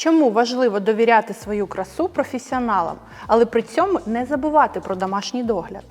Чому важливо довіряти свою красу професіоналам, але при цьому не забувати про домашній догляд?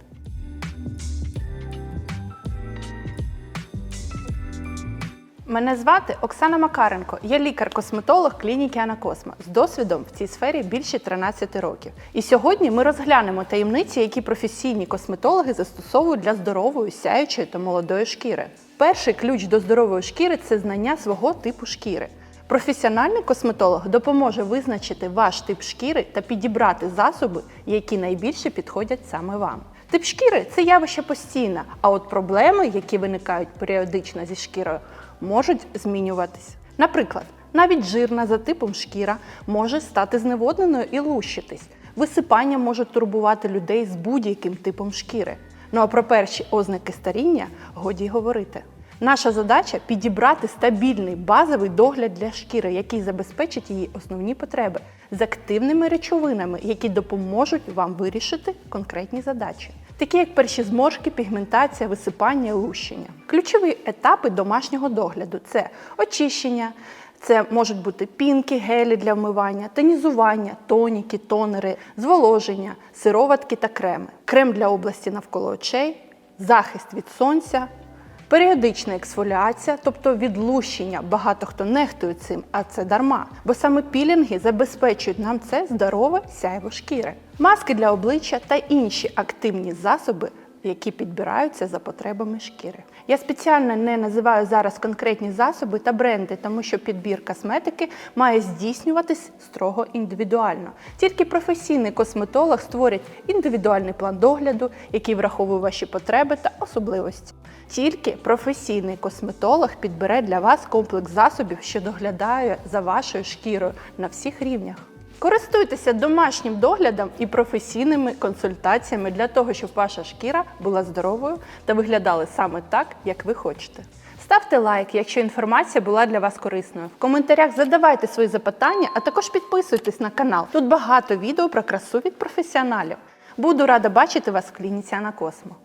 Мене звати Оксана Макаренко. Я лікар-косметолог клініки Анакосма з досвідом в цій сфері більше 13 років. І сьогодні ми розглянемо таємниці, які професійні косметологи застосовують для здорової, сяючої та молодої шкіри. Перший ключ до здорової шкіри це знання свого типу шкіри. Професіональний косметолог допоможе визначити ваш тип шкіри та підібрати засоби, які найбільше підходять саме вам. Тип шкіри це явище постійне, а от проблеми, які виникають періодично зі шкірою, можуть змінюватись. Наприклад, навіть жирна за типом шкіра може стати зневодненою і лущитись. Висипання може турбувати людей з будь-яким типом шкіри. Ну а про перші ознаки старіння годі й говорити. Наша задача підібрати стабільний базовий догляд для шкіри, який забезпечить її основні потреби з активними речовинами, які допоможуть вам вирішити конкретні задачі, такі як перші зморшки, пігментація, висипання, лущення. Ключові етапи домашнього догляду це очищення. Це можуть бути пінки, гелі для вмивання, тонізування, тоніки, тонери, зволоження, сироватки та креми, крем для області навколо очей, захист від сонця, Періодична ексфоліація, тобто відлущення, багато хто нехтує цим, а це дарма, бо саме пілінги забезпечують нам це здорове сяйво шкіри, маски для обличчя та інші активні засоби, які підбираються за потребами шкіри. Я спеціально не називаю зараз конкретні засоби та бренди, тому що підбір косметики має здійснюватись строго індивідуально. Тільки професійний косметолог створить індивідуальний план догляду, який враховує ваші потреби та особливості. Тільки професійний косметолог підбере для вас комплекс засобів, що доглядає за вашою шкірою на всіх рівнях. Користуйтеся домашнім доглядом і професійними консультаціями для того, щоб ваша шкіра була здоровою та виглядала саме так, як ви хочете. Ставте лайк, якщо інформація була для вас корисною. В коментарях задавайте свої запитання, а також підписуйтесь на канал. Тут багато відео про красу від професіоналів. Буду рада бачити вас в клініці Анакосмо.